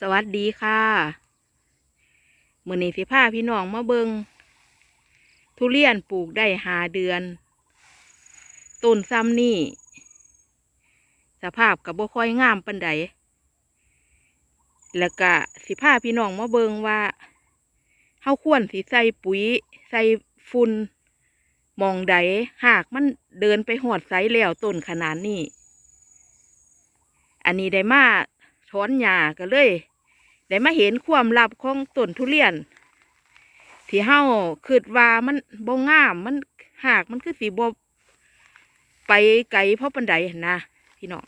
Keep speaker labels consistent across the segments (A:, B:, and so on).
A: สวัสดีค่ะมื้อนี้สิพาพี่น้องมาเบิงทุเรียนปลูกได้หาเดือนต้นซ้ำนี่สภาพกับบ่ค่อยงามปานใดแล้วก็สิพาพี่น้องมาเบิงว่าเฮาควรสิใส่ปุ๋ย ใส่ฝุ่นมองใดหากมันเดินไปหอดไสแล้วต้นขนาดนี้ อันนี้ได้มา ถอนหญ้าก็เลยได้มาเห็นความลับของต้นทุเรียน ที่เฮาคิดว่ามันบ่งามมันหากมันคือสีบ่ไปไกลเพราะปันไดนนะพี่น้อง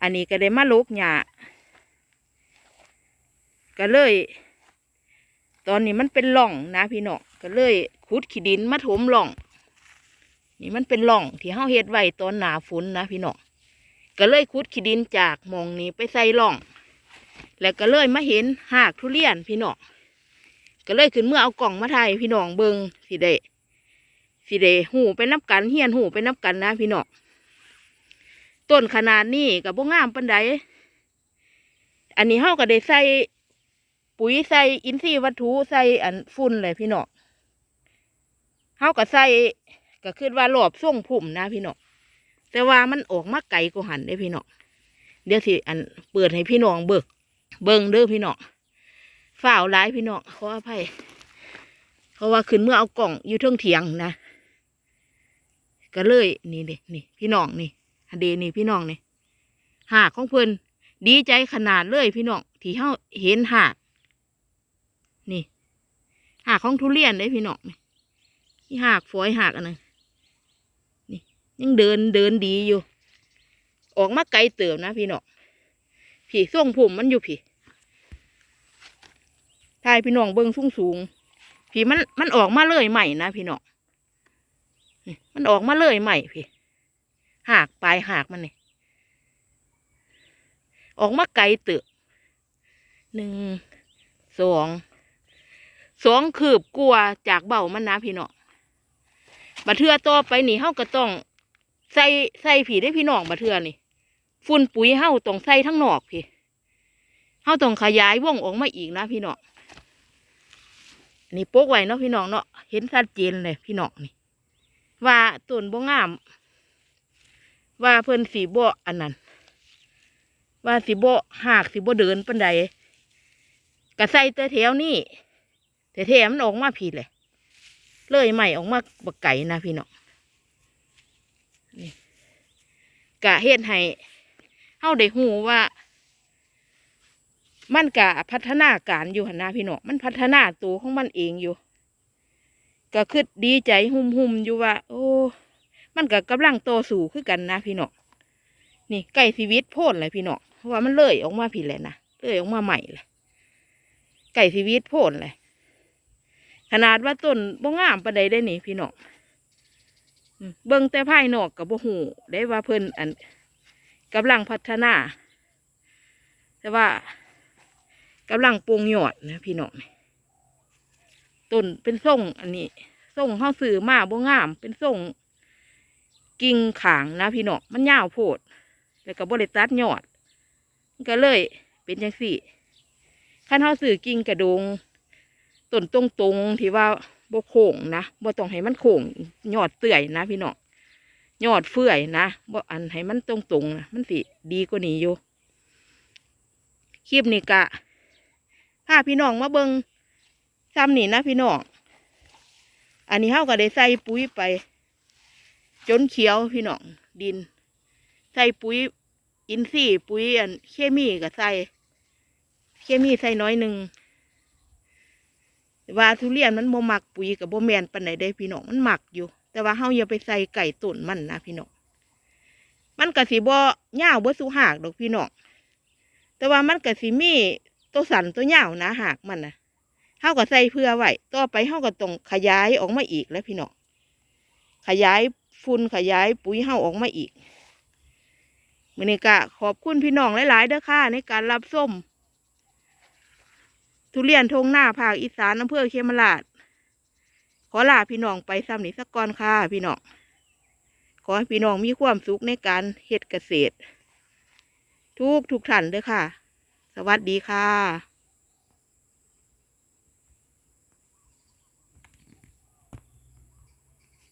A: อันนี้ก็ได้มาลกหญ้าก็เลย ตอนนี้มันเป็นหล่องนะพี่น้องก็เลยขุดขี้ดินมาถมหล่อง นี่มันเป็นหล่องที่เฮาเฮ็ดไว้ตอนหนาฝนนะพี่น้อง ก็เลยขุดขี้ดินจากมองนี้ไปใส่ร่อง แล้วก็เลยมาเห็นหากทุเรียนพี่น้องก็เลยขึ้นเมื่อเอากล่องมาถ่ายพี่น้องเบิงสิเดสิเดหูไปนับกันเฮียนหูไปนับกันนะพี่น้องต้นขนาดนี้กับบ่งามปันใดอันนี้เฮาก็ได้ใส่ปุ๋ยใส่อินทรีย์วัตถุใส่อันฝุ่นเลยพี่น้องเฮาก็ใส่ก็คือว่ารอบส่งผุ่มนะพี่น้อง แต่ว่ามันออกมาไกลกว่าหันได้พี่น้องเดี๋ยวสิอันเปิดให้พี่น้องเบิก เบิงเด้อพี่น้องฝ่าวร้ายพี่น้องขออภัยเพราะว่าขึ้นเมื่อเอากล่องอยู่เทิงเถียงนะก็เลยนี่เด็นี่พี่น้องนี่อันเดนี่พี่น้องนี่หากของเพิ่นดีใจขนาดเลยพี่น้องที่เฮาเห็นหากนี่หากของทุเรียนได้พี่น้องนี่หากฝอยหากอันนั้น ยังเดินเดินดีอยู่ ออกมาไกลเติมนะพี่น้องพี่ส่งผมมันอยู่พี่ทายพี่น้องเบิ้งสูงสูงพี่มันมันออกมาเลยใหม่นะพี่น้องมันออกมาเลยใหม่พี่หากปลายหากมันนี่ออกมาไกลเติบหนึ่งสองสองคืบกลัวจากเบ้ามันนะพี่น้องบัดเทือต่อไปนี่เฮาก็ต้อง ใส่ใส่ผีได้พี่น้องมาเทื่อนี่ฝุ่นปุ๋ยเฮาต้องใส่ทั้งนอกพี่เฮาต้องขยายวงออกมาอีกนะพี่น้องนี่โป๊กไว้เนาะพี่น้องเนาะเห็นชัดเจนเลยพี่น้องนี่ ว่าต้นบ่งาม ว่าเพิ่นสีบ่อันนั้น ว่าสีบ่หากสีบ่เดินปันใดก็ใส่แต่แถวนี่แต่แถวมันออกมาผิดเลย เลยใหม่ออกมาบักไก่นะพี่น้อง กะเฮ็ดให้เฮาได้ฮู้ว่า มันกะพัฒนาการอยู่หันนะพี่น้องมันพัฒนาตัวของมันเองอยู่ ก็คือดีใจหุ่มหุมๆอยู่ว่า โอ้ มันก็กำลังโตสู่คือกันนะพี่น้องนี่ไก่ชีวิตโพดเลยพี่น้องเพราะว่ามันเลื่อยออกมาผิดเลยนะเลื่อยออกมาใหม่เลยไก่ชีวิตโพดเลยขนาดว่าต้นบ่งามปานใดได้นี่พี่น้อง เบิ่งแต่ภายนอกกับบ่หูได้ว่าเพิ่นอันกำลังพัฒนา แต่ว่ากำลังปรุงยอดนะพี่น้องต้นเป็นทรงอันนี้ทรงเข้าสื่อมาบ่งาม เป็นทรงกิ่งขางนะพี่น้องมันยาวโพดแต่ก็บ่ได้ตัดยอดก็เลย เป็นจังสี่ขั้นเข้าสื่อกิ่งกระดงต้นตรงๆที่ว่า บ่โค้งนะบ่ต้องให้มันโค้งยอดเตื่อยนะพี่น้องยอดเฟื่อยนะบ่อันให้มันตรงๆนะมันสิดีกว่านี้อยู่คลิปนี้กะพาพี่น้องมาเบิงซ้ำนี่นะพี่น้องอันนี้เฮาก็ได้ใส่ปุ๋ยไปจนเขียวพี่น้องดิน ใส่ปุ๋ยอินทรีย์ปุ๋ยอันเคมีก็ใส่เคมีใส่น้อยหนึ่ง ว่าทุเรียนมันบ่มักปุ๋ยกับบ่แมนปานใดได้พี่น้องมันมักอยู่ แต่ว่าเฮาอย่าไปใส่ไก่ตุ่นมันนะพี่น้องมันก็สิบ่ยาวบ่สูหากดอกพี่น้องแต่ว่ามันก็สิมีตัวสันตัวยาวนะหากมันนะเฮาก็ใส่เพื่อไว้ต่อไปเฮาก็ต้องขยายออกมาอีกแล้วพี่น้องขยายฝุ่นขยายปุ๋ยเฮาออกมาอีกมื้อนี้ก็ขอบคุณพี่น้องหลายๆเด้อค่ะในการรับส้ม ทุเรียนทงหน้าภาคอีสานอำเภอเขมราช ขอลาพี่น้องไปซ้ำนี้สักก่อนค่ะพี่น้อง ขอให้พี่น้องมีความสุขในการเฮ็ดเกษตร ทุกทุกท่านเลยค่ะ สวัสดีค่ะ